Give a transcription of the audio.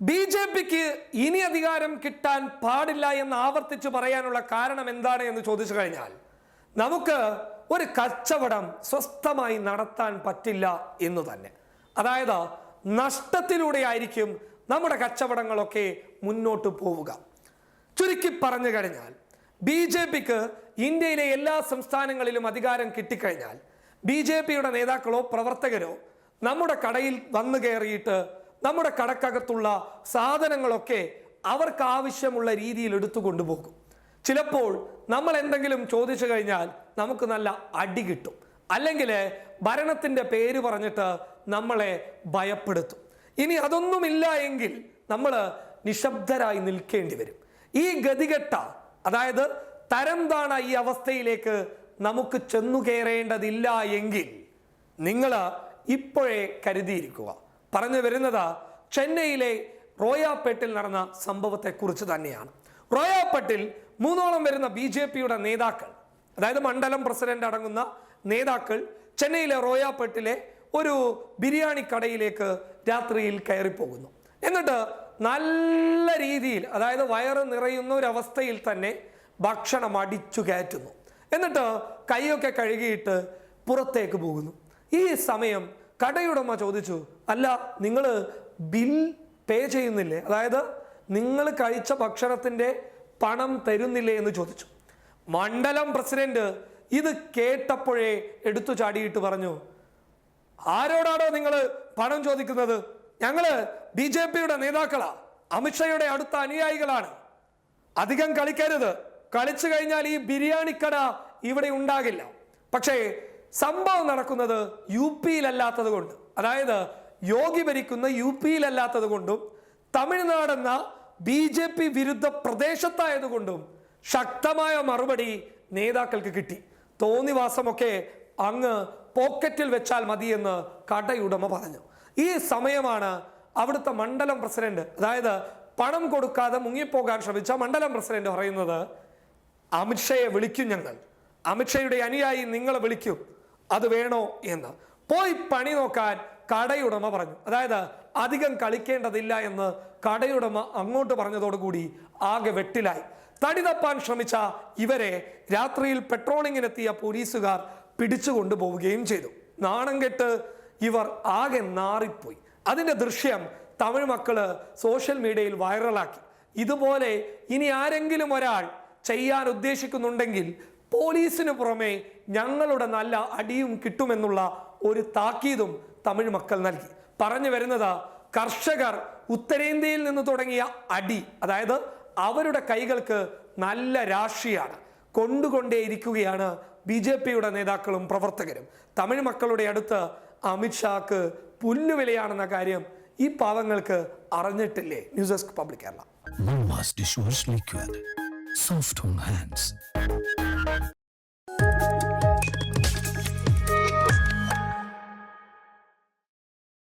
B J പിക്ക് ഇനി അധികാരം കിട്ടാൻ പാടില്ല എന്ന് ആവർത്തിച്ചു പറയാനുള്ള കാരണം എന്താണ് എന്ന് ചോദിച്ചു കഴിഞ്ഞാൽ നമുക്ക് ഒരു കച്ചവടം സ്വസ്ഥമായി നടത്താൻ പറ്റില്ല എന്ന് തന്നെ. അതായത് നഷ്ടത്തിലൂടെ ആയിരിക്കും നമ്മുടെ കച്ചവടങ്ങളൊക്കെ മുന്നോട്ട് പോവുക. ചുരുക്കി പറഞ്ഞു കഴിഞ്ഞാൽ ബി ജെ പിക്ക് ഇന്ത്യയിലെ എല്ലാ സംസ്ഥാനങ്ങളിലും അധികാരം കിട്ടിക്കഴിഞ്ഞാൽ ബി ജെ പിയുടെ നേതാക്കളോ പ്രവർത്തകരോ നമ്മുടെ കടയിൽ വന്നു കയറിയിട്ട് നമ്മുടെ കടക്കകത്തുള്ള സാധനങ്ങളൊക്കെ അവർക്ക് ആവശ്യമുള്ള രീതിയിൽ എടുത്തു കൊണ്ടുപോകും. ചിലപ്പോൾ നമ്മൾ എന്തെങ്കിലും ചോദിച്ചു കഴിഞ്ഞാൽ നമുക്ക് നല്ല അടി കിട്ടും. അല്ലെങ്കിൽ ഭരണത്തിന്റെ പേര് പറഞ്ഞിട്ട് നമ്മളെ ഭയപ്പെടുത്തും. ഇനി അതൊന്നുമില്ല എങ്കിൽ നമ്മൾ നിശബ്ദരായി നിൽക്കേണ്ടി വരും. ഈ ഗതികെട്ട അതായത് തരം താണ ഈ അവസ്ഥയിലേക്ക് നമുക്ക് ചെന്നു കയറേണ്ടതില്ല എങ്കിൽ നിങ്ങൾ ഇപ്പോഴേ കരുതിയിരിക്കുക. പറഞ്ഞു വരുന്നത് ചെന്നൈയിലെ റോയാപേട്ടിൽ നടന്ന സംഭവത്തെക്കുറിച്ച് തന്നെയാണ്. റോയാപേട്ടിൽ മൂന്നോളം വരുന്ന ബി ജെ പിയുടെ നേതാക്കൾ അതായത് മണ്ഡലം പ്രസിഡന്റ് അടങ്ങുന്ന നേതാക്കൾ ചെന്നൈയിലെ റോയാപേട്ടിലെ ഒരു ബിരിയാണി കടയിലേക്ക് രാത്രിയിൽ കയറിപ്പോകുന്നു. എന്നിട്ട് നല്ല രീതിയിൽ അതായത് വയറ് നിറയുന്ന ഒരു അവസ്ഥയിൽ തന്നെ ഭക്ഷണം അടിച്ചു കയറ്റുന്നു. എന്നിട്ട് കൈയൊക്കെ കഴുകിയിട്ട് പുറത്തേക്ക് പോകുന്നു. ഈ സമയം കടയുടമ ചോദിച്ചു അല്ല നിങ്ങൾ ബിൽ പേ ചെയ്യുന്നില്ലേ? അതായത് നിങ്ങൾ കഴിച്ച ഭക്ഷണത്തിന്റെ പണം തരുന്നില്ലേ? എന്ന് ചോദിച്ചു. മണ്ഡലം പ്രസിഡന്റ് ഇത് കേട്ടപ്പോഴേ എടുത്തു ചാടിയിട്ട് പറഞ്ഞു ആരോടാണോ നിങ്ങൾ പണം ചോദിക്കുന്നത്? ഞങ്ങൾ ബി ജെ പിയുടെ നേതാക്കളാ. അമിത്ഷായുടെ അടുത്ത അനുയായികളാണ്. അധികം കളിക്കരുത്. കളിച്ചു കഴിഞ്ഞാൽ ഈ ബിരിയാണിക്കട ഇവിടെ ഉണ്ടാകില്ല. പക്ഷേ സംഭവം നടക്കുന്നത് യു പിയിലല്ലാത്തത് കൊണ്ട് അതായത് യോഗി ഭരിക്കുന്ന യു പിയിലല്ലാത്തത് കൊണ്ടും തമിഴ്നാടെന്ന ബി ജെ പി വിരുദ്ധ പ്രദേശത്തായതുകൊണ്ടും ശക്തമായ മറുപടി നേതാക്കൾക്ക് കിട്ടി. തോന്നിവാസമൊക്കെ അങ്ങ് പോക്കറ്റിൽ വെച്ചാൽ മതിയെന്ന് കടയുടമ പറഞ്ഞു. ഈ സമയമാണ് അവിടുത്തെ മണ്ഡലം പ്രസിഡന്റ് അതായത് പണം കൊടുക്കാതെ മുങ്ങിപ്പോകാൻ ശ്രമിച്ച മണ്ഡലം പ്രസിഡന്റ് പറയുന്നത് അമിത്ഷയെ വിളിക്കും ഞങ്ങൾ. അമിത്ഷയുടെ അനുയായി നിങ്ങളെ വിളിക്കും. അത് വേണോ എന്ന്. പോയി പണി നോക്കാൻ കടയുടമ പറഞ്ഞു. അതായത് അധികം കളിക്കേണ്ടതില്ല എന്ന് കടയുടമ അങ്ങോട്ട് പറഞ്ഞതോടുകൂടി ആകെ വെട്ടിലായി. തടി തപ്പാൻ ശ്രമിച്ച ഇവരെ രാത്രിയിൽ പെട്രോളിങ്ങിനെത്തിയ പോലീസുകാർ പിടിച്ചു കൊണ്ടുപോവുകയും ചെയ്തു. നാണം കെട്ട് ഇവർ ആകെ നാറിപ്പോയി. അതിന്റെ ദൃശ്യം തമിഴ് മക്കൾ സോഷ്യൽ മീഡിയയിൽ വൈറലാക്കി. ഇതുപോലെ ഇനി ആരെങ്കിലും ഒരാൾ ചെയ്യാൻ ഉദ്ദേശിക്കുന്നുണ്ടെങ്കിൽ പോലീസിന് പുറമെ ഞങ്ങളുടെ നല്ല അടിയും കിട്ടുമെന്നുള്ള ഒരു താക്കീതും തമിഴ് മക്കൾ നൽകി. പറഞ്ഞു വരുന്നത് കർഷകർ ഉത്തരേന്ത്യയിൽ നിന്ന് തുടങ്ങിയ അടി അതായത് അവരുടെ കൈകൾക്ക് നല്ല രാഷ്ട്രീയാണ് കൊണ്ടുകൊണ്ടേയിരിക്കുകയാണ് ബി ജെ പിയുടെ നേതാക്കളും പ്രവർത്തകരും. തമിഴ് മക്കളുടെ അടുത്ത് അമിത്ഷാക്ക് പുല്ലുവിലയാണെന്ന കാര്യം ഈ പാവങ്ങൾക്ക് അറിഞ്ഞിട്ടില്ലേ? News desk public Kerala. Mama's dishwash